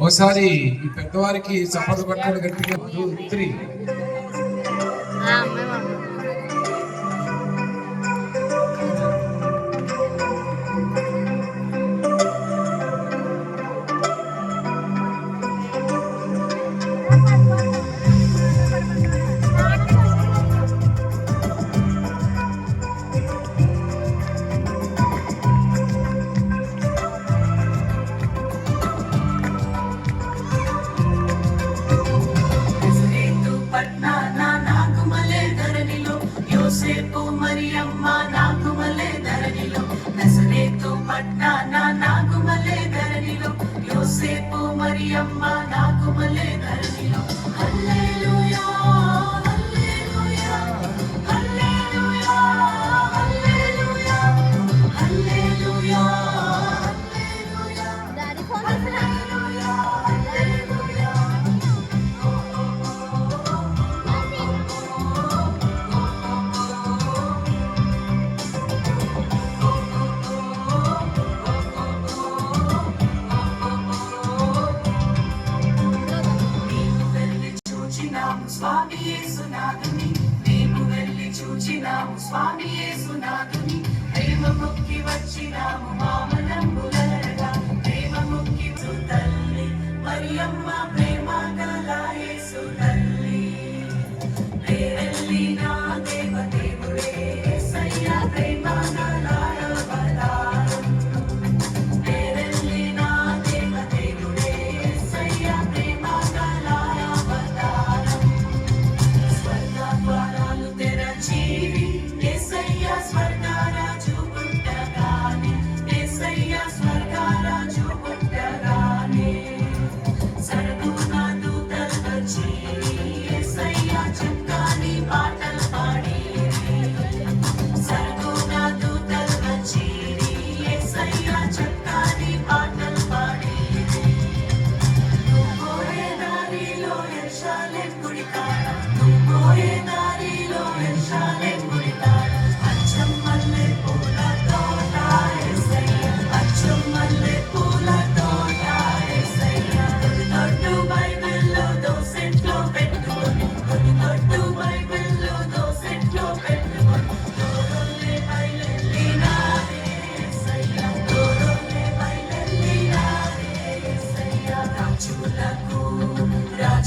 ఒకసారి ఈ పెద్దవారికి చప్పట్లు కొట్టండి గట్టిగా. త్రీ my వందనాము స్వామి యేసునాథు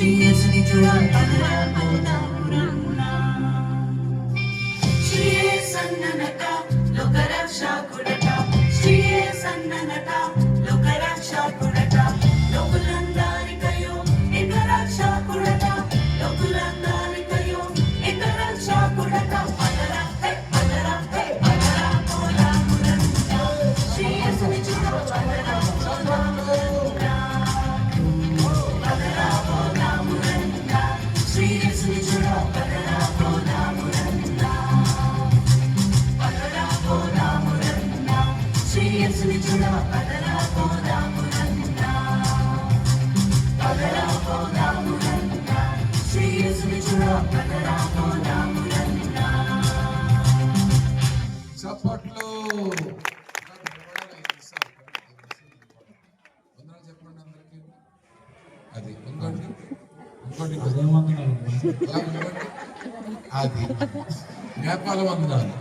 శ్రీ యేసుని చూడాలన్నా అవుతాము శ్రీ సన్ననక లోకరక్షకుడ అది ఇంకోటి. ఇంకోటి అదే వందనాలు. అది. నేపాల వందనాలు.